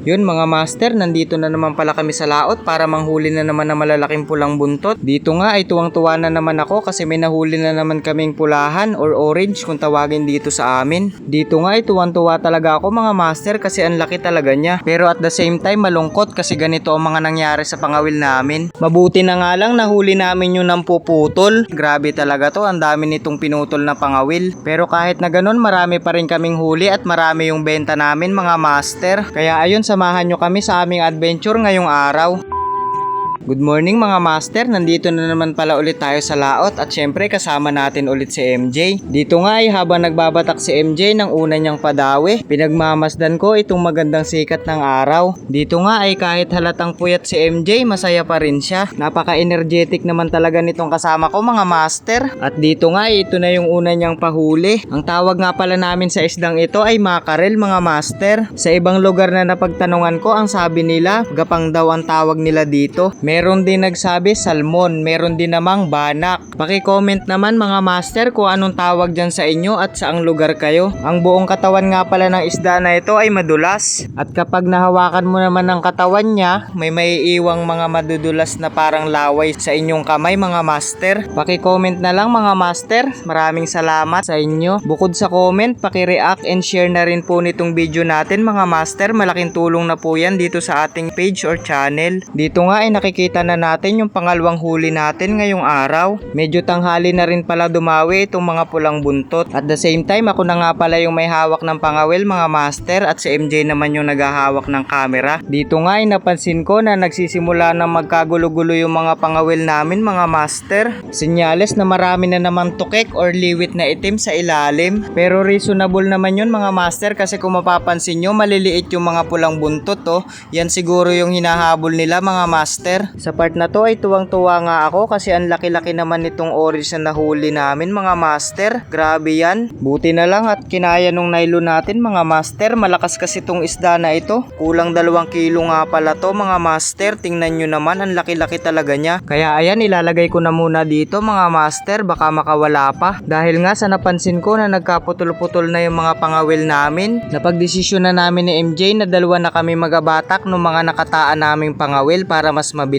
Yun mga master, nandito na naman pala kami sa laot para manghuli na naman ng malalaking pulang buntot. Dito nga ay tuwang-tuwa na naman ako kasi may nahuli na naman kaming pulahan or orange kung tawagin dito sa amin. Dito nga ay tuwang-tuwa talaga ako mga master kasi ang laki talaga niya. Pero at the same time malungkot kasi ganito ang mga nangyari sa pangawil namin. Mabuti na nga lang nahuli namin yung nampuputol. Grabe talaga to, ang dami nitong pinutol na pangawil. Pero kahit na ganun marami pa rin kaming huli at marami yung benta namin mga master. Kaya ayun samahan nyo kami sa aming adventure ngayong araw. Good morning mga master, nandito na naman pala ulit tayo sa laot at syempre kasama natin ulit si MJ. Dito nga ay habang nagbabatak si MJ ng una niyang padawi, pinagmamasdan ko itong magandang sikat ng araw. Dito nga ay kahit halatang puyat si MJ, masaya pa rin siya. Napaka-energetic naman talaga nitong kasama ko mga master. At dito nga ay ito na yung una niyang pahuli. Ang tawag nga pala namin sa isdang ito ay makarel mga master. Sa ibang lugar na napagtanungan ko, ang sabi nila, gapang daw ang tawag nila dito. Meron din nagsabi salmon, meron din namang banak. Paki-comment naman mga master kung anong tawag dyan sa inyo at saang lugar kayo. Ang buong katawan nga pala ng isda na ito ay madulas. At kapag nahawakan mo naman ang katawan niya, may maiiwang mga madudulas na parang laway sa inyong kamay mga master. Paki-comment na lang mga master. Maraming salamat sa inyo. Bukod sa comment, paki-react and share na rin po nitong video natin mga master. Malaking tulong na po yan dito sa ating page or channel. Dito nga ay nakikita na natin yung pangalawang huli natin ngayong araw. Medyo tanghali na rin pala dumawi itong mga pulang buntot. At the same time, ako na nga pala yung may hawak ng pangawil mga master at si MJ naman yung naghahawak ng camera. Dito nga ay napansin ko na nagsisimula na magkagulo-gulo yung mga pangawil namin mga master. Senyales na marami na naman tukek or liwit na itim sa ilalim. Pero reasonable naman yun mga master kasi kung mapapansin nyo maliliit yung mga pulang buntot oh. Yan siguro yung hinahabol nila mga master. Sa part na to ay tuwang-tuwa nga ako kasi ang laki-laki naman nitong orange na nahuli namin mga master. Grabe yan. Buti na lang at kinaya nung nylon natin mga master. Malakas kasi tong isda na ito. Kulang dalawang kilo nga pala to mga master. Tingnan nyo naman ang laki-laki talaga niya. Kaya ayan ilalagay ko na muna dito mga master. Baka makawala pa. Dahil nga sa napansin ko na nagkaputol-putol na yung mga pangawil namin. Napagdesisyon na namin ni MJ na dalawa na kami magabatak ng mga nakataan naming pangawil para mas mabilis.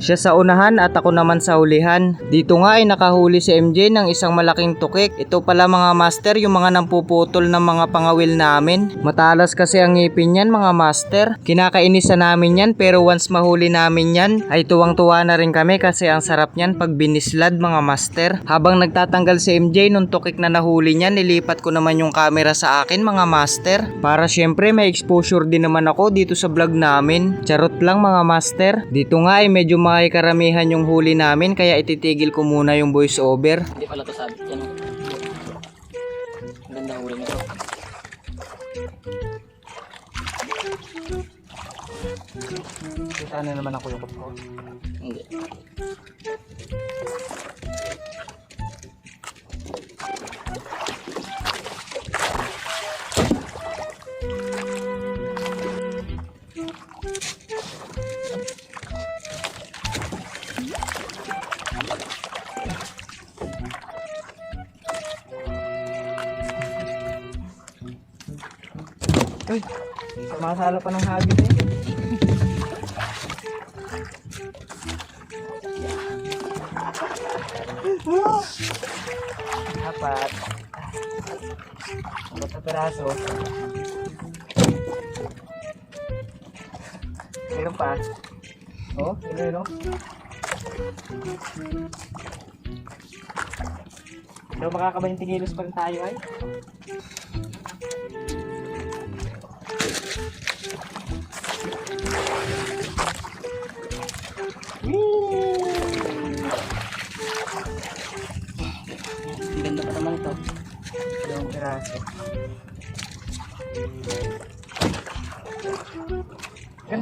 Siya sa unahan at ako naman sa hulihan. Dito nga ay nakahuli si MJ ng isang malaking tukik. Ito pala mga master yung mga nampuputol ng mga pangawil namin. Matalas kasi ang ngipin yan mga master. Kinakainisa namin yan pero once mahuli namin yan ay tuwang-tuwa na rin kami kasi ang sarap niyan pag binislad mga master. Habang nagtatanggal si MJ nung tukik na nahuli niya nilipat ko naman yung camera sa akin mga master. Para syempre may exposure din naman ako dito sa vlog namin. Charot lang mga master. Dito nga ay medyo may karamihan yung huli namin kaya ititigil ko muna yung voice over. Hindi pala to sabi. Yan o. Ang ganda huli nito. Kita na naman ako yung ko. Hindi. Uy, masala pa ng hagis eh. Apat. Apat na peraso. Meron pa. Oh, meron no? Daw makakabaling kilos pa rin tayo ay.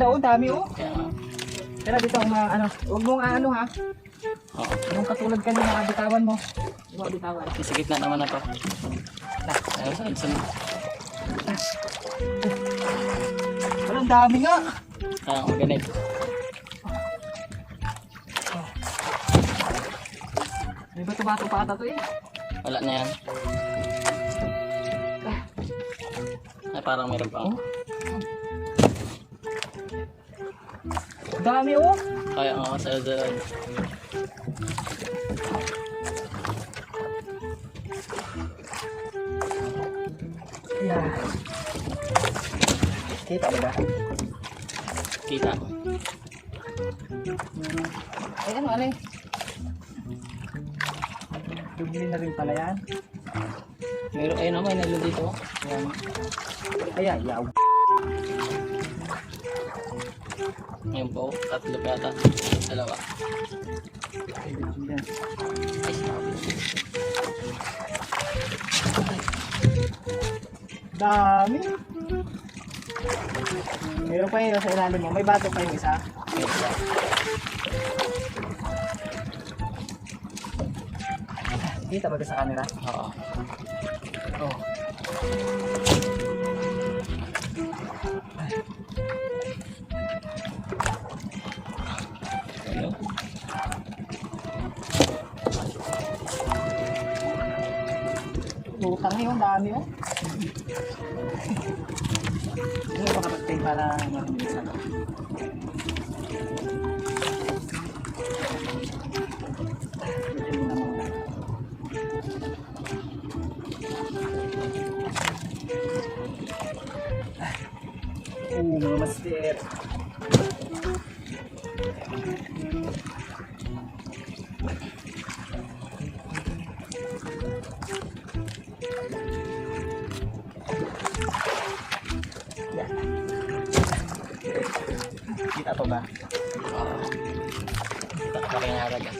Ganda oh, dami oh. Tara dito ang mga ano, huwag mong ano ha. Oo. Yung katulad kanina, bitawan mo. Huwag bitawan. Sa gitna naman na to. Ayun, sa isa na. Walang dami nga. Kaya nga ganito. May bato-bato pa ata to eh. Wala na yan. Ay, parang meron pa. Dami oh. Kaya nga sa doon. Yeah. Kita ba? Kita. Ay, ano, ano Dubli na rin pala yan. Meron ayun naman nalo dito. Yan. Ay, ay, yaw. Ayun po, tatlo pa yata. Dalawa. Yan. Ay, sabi. Dami. Meron pa yun sa ilalim mo. May bato pa yung isa. Meron pa. Kita ba sa kanila? Oo. Oo. Ayun. Lutang yun, dami oh. Ano ba kapatid para ako? Oo, mga master. Kita pa ba? Oo. Laki nga talaga.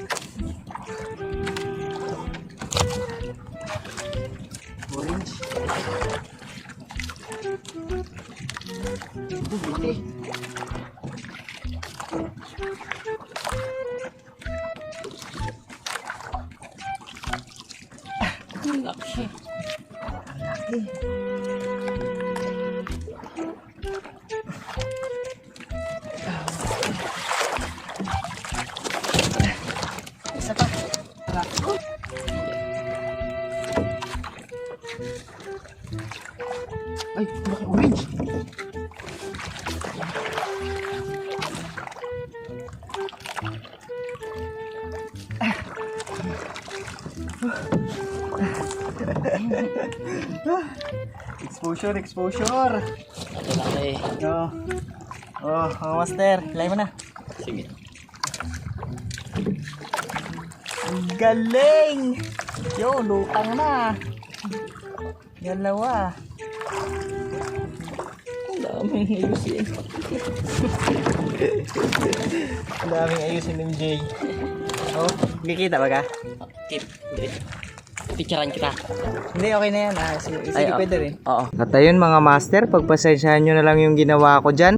Orange. Exposure, exposure. Ito. Oh. Oh, oh master, lay mo na. Sige. Galing! Yo, lutang na. Dalawa. Ang daming ayusin. Ang daming ayusin ni MJ. Oh, kikita ba ka? Tip. Picturean kita. Hindi, okay na yan. Ah, sige, sige Ay, pwede rin. Oo. At ayun mga master, pagpasensyahan nyo na lang yung ginawa ko dyan.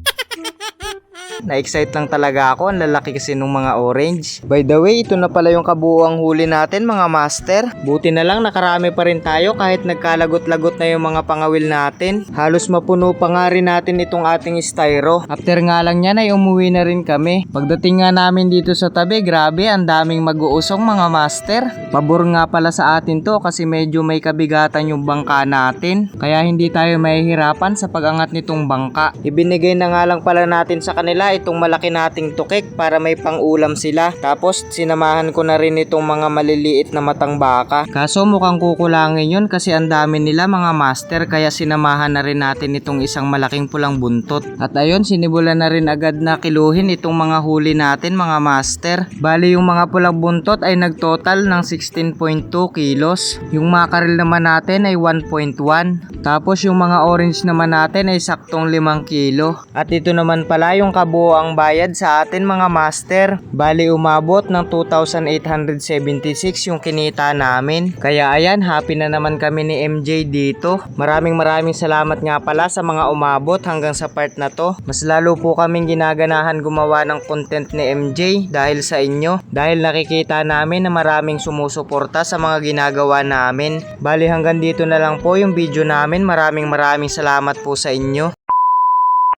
Na-excite lang talaga ako. Ang lalaki kasi nung mga orange. By the way, ito na pala yung kabuuang huli natin mga master. Buti na lang nakarami pa rin tayo kahit nagkalagot-lagot na yung mga pangawil natin. Halos mapuno pa nga rin natin itong ating styro. After nga lang yan ay umuwi na rin kami. Pagdating nga namin dito sa tabi, grabe ang daming mag-uusong mga master. Pabor nga pala sa atin to kasi medyo may kabigatan yung bangka natin. Kaya hindi tayo mahihirapan sa pagangat nitong bangka. Ibinigay na nga lang pala natin sa kanila itong malaki nating tukik para may pangulam sila. Tapos sinamahan ko na rin itong mga maliliit na matang baka. Kaso mukhang kukulangin yun kasi ang dami nila mga master kaya sinamahan na rin natin itong isang malaking pulang buntot. At ayun sinibulan na rin agad na kiluhin itong mga huli natin mga master. Bali yung mga pulang buntot ay nagtotal ng 16.2 kilos. Yung makaril naman natin ay 1.1. Tapos yung mga orange naman natin ay saktong 5 kilo. At ito naman pala yung kabuo ang bayad sa atin mga master. Bali umabot ng 2,876 yung kinita namin. Kaya ayan, happy na naman kami ni MJ dito. Maraming maraming salamat nga pala sa mga umabot hanggang sa part na to. Mas lalo po kaming ginaganahan gumawa ng content ni MJ dahil sa inyo. Dahil nakikita namin na maraming sumusuporta sa mga ginagawa namin. Bali hanggang dito na lang po yung video namin. Maraming maraming salamat po sa inyo.